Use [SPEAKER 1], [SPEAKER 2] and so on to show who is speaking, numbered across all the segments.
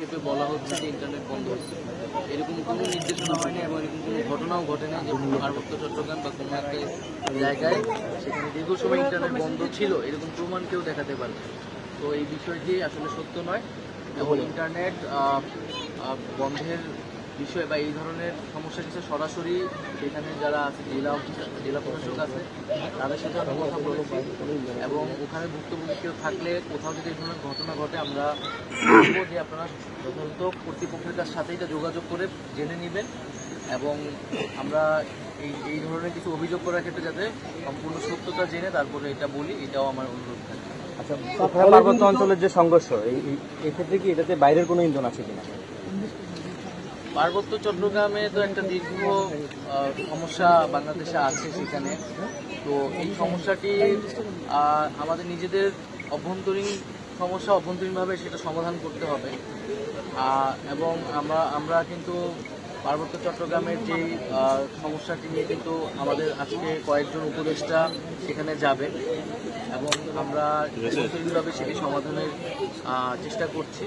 [SPEAKER 1] ক্ষেপে বলা হচ্ছে যে ইন্টারনেট বন্ধ হচ্ছে। এরকম কোনো নির্দেশনা হয়নি এবং এরকম কোনো ঘটনাও ঘটেনি যে পার্বত্য চট্টগ্রাম বা কোনো একটা জায়গায় সেখানে দীর্ঘ সময় ইন্টারনেট বন্ধ ছিল এরকম প্রমাণ কেউ দেখাতে পারবে তো এই বিষয়টি আসলে সত্য নয়। এবং ইন্টারনেট বন্ধের বিষয় বা এই ধরনের সমস্যা কিছু সরাসরি সেখানে যারা আছে, জেলা অফিসার জেলা প্রশাসক আছে, তাদের সাথে আমরা কথা বলেছি এবং ওখানে ভুক্তভোগী কেউ থাকলে কোথাও যদি এই ধরনের ঘটনা ঘটে, আমরা বলব যে আপনারা যথাযথ কর্তৃপক্ষের কাছ সাথে এটা যোগাযোগ করে জেনে নেবেন এবং আমরা এই এই ধরনের কিছু অভিযোগ করার ক্ষেত্রে যাতে সম্পূর্ণ সত্যতা জেনে তারপরে এটা বলি, এটাও আমার অনুরোধ থাকে
[SPEAKER 2] আচ্ছা পার্বত্য অঞ্চলের যে সংঘর্ষ, এই, এই- এক্ষেত্রে কি এটাতে বাইরের কোনো ইন্ধন আছে কিনা?
[SPEAKER 1] পার্বত্য চট্টগ্রামে তো একটা দীর্ঘ সমস্যা বাংলাদেশে আছে সেখানে। তো এই সমস্যাটি আমাদের নিজেদের অভ্যন্তরীণ সমস্যা অভ্যন্তরীণভাবে সেটা সমাধান করতে হবে। এবং আমরা আমরা কিন্তু পার্বত্য চট্টগ্রামের যে সমস্যাটি নিয়ে কিন্তু আমাদের আজকে কয়েকজন উপদেষ্টা সেখানে যাবে এবং আমরা সেটি সমাধানের চেষ্টা করছি।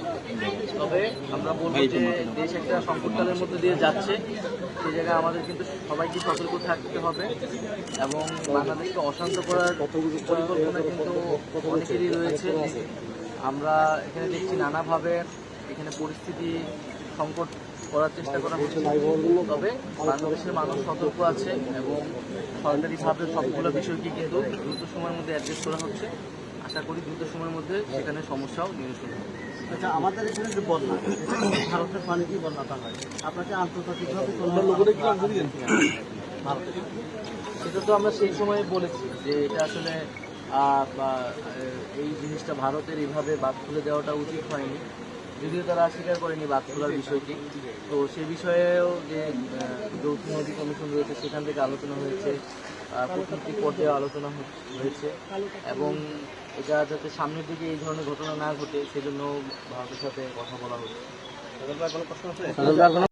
[SPEAKER 1] তবে আমরা বলব যে দেশ একটা সংকটকালের মধ্যে দিয়ে যাচ্ছে। সেই জায়গায় আমাদের কিন্তু সবাইকে সতর্ক থাকতে হবে এবং বাংলাদেশকে অশান্ত করার পরিকল্পনা কিন্তু অনেকেরই রয়েছে। আমরা এখানে দেখছি নানাভাবে এখানে পরিস্থিতি সংকট করার চেষ্টা করা হচ্ছে। তবে বাংলাদেশের মানুষ সতর্ক আছে এবং সরকারিভাবে সবগুলো বিষয়কে কিন্তু দ্রুত সময়ের মধ্যে অ্যাডজাস্ট করা হচ্ছে। আশা করি দ্রুত সময়ের মধ্যে সেখানে সমস্যাও নিরসন হবে।
[SPEAKER 3] আচ্ছা আমাদের এখানে যে বন্যা ভারতের পানিতেই বন্যাটা হয় আপনাকে আন্তর্জাতিকভাবে ভারতের
[SPEAKER 1] সেটা তো আমরা সেই সময় বলেছি যে এটা আসলে এই জিনিসটা ভারতের এইভাবে বাদ খুলে দেওয়াটা উচিত হয়নি। যদিও তারা স্বীকার করেনি বাদ খোলার বিষয়টি। তো সে বিষয়েও যে যৌথ নদী কমিশন রয়েছে সেখান থেকে আলোচনা হয়েছে। প্রথমটি কূটনৈতিক পর্যায়ে আলোচনা হয়েছে। এবং এটা যাতে সামনের দিকে এই ধরনের ঘটনা না ঘটে সেজন্য ভারতের সাথে কথা বলা হচ্ছে।
[SPEAKER 2] কোনো